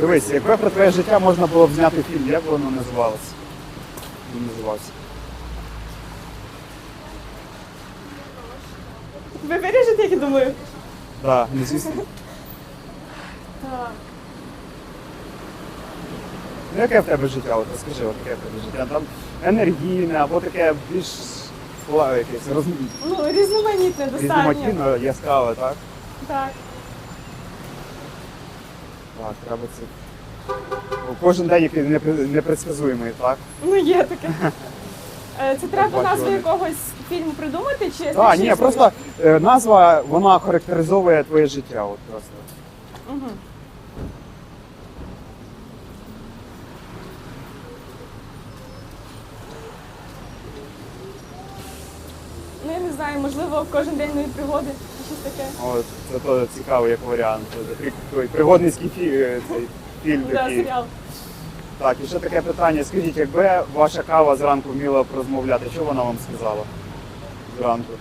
Дивись, якби про твоє життя можна було б зняти фільм, як би воно називалося? Він називався. Ви виріжете, як я думаю? Так, да, ну звісно. Так. Ну, яке в тебе життя? От розкажи, от яке в тебе життя? Там енергійне або таке більш якесь роз... Ну, різноманітне достатньо. різноманітне, яскраве, так? Так. Так, треба це. Ну, Кожен день який непре- непредсказуємий, так? Ну, є таке. Е, Це треба бачу, назву вони. якогось фільму придумати чи Так, ні, просто е, назва вона характеризовує твоє життя. От просто. Угу. Ну, я не знаю, можливо, кожен день нові пригоди щось таке. От, це то цікавий як варіант. При- той Пригодницький фі... е, цей фільм Да, такий. серіал. Так, і ще таке питання. Скажіть, якби ваша кава зранку вміла б розмовляти, що вона вам сказала зранку?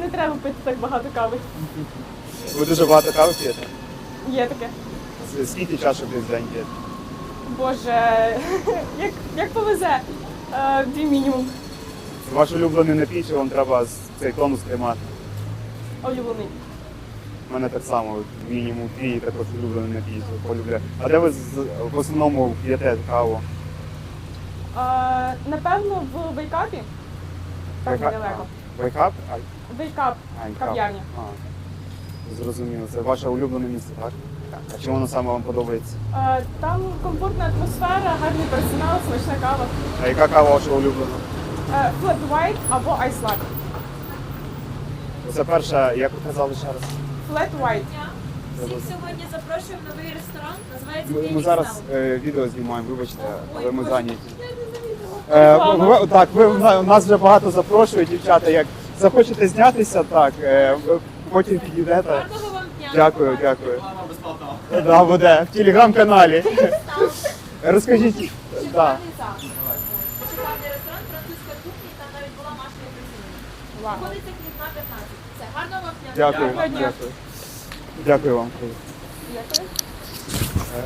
Не треба пити так багато кави. Ви дуже багато кави п'єте? Є таке. С- Скільки чашок десь в день п'єте? Боже, як, як повезе. Е, Дві мінімум. Це ваш улюблений напій, чи вам треба з- цей тонус тримати? Улюблений. У мене так само мінімум дві також улюблений напій полюбляю. А де ви з- в основному п'єте каву? Е, напевно, в вейкапі. Так Вейка- недалеко. а, Вейкап? А, Вейкап. а. Кав'ярня. А, зрозуміло. Це ваше улюблене місце, так? А чому воно саме вам подобається? Е, Там комфортна атмосфера, гарний персонал, смачна кава. А яка кава ваша улюблена? Flat white або ice latte. Це перша, як ви казали ще раз? Flat white. Всіх сьогодні запрошуємо в новий ресторан. Називається Ми, ми зараз е, відео знімаємо, вибачте, але ми зайняті. Е, ви, так, ви нас вже багато запрошують, дівчата. Як захочете знятися, так е, ви потім підійдете. Гарного вам дня. Дякую, дякую. Да, буде в телеграм-каналі. Розкажіть. Да. Шикарний. Шикарний ресторан, Знаходиться Квітна 15. Все, гарного вам дня. Дякую, Дякую. дякую. Вам. Дякую. Е,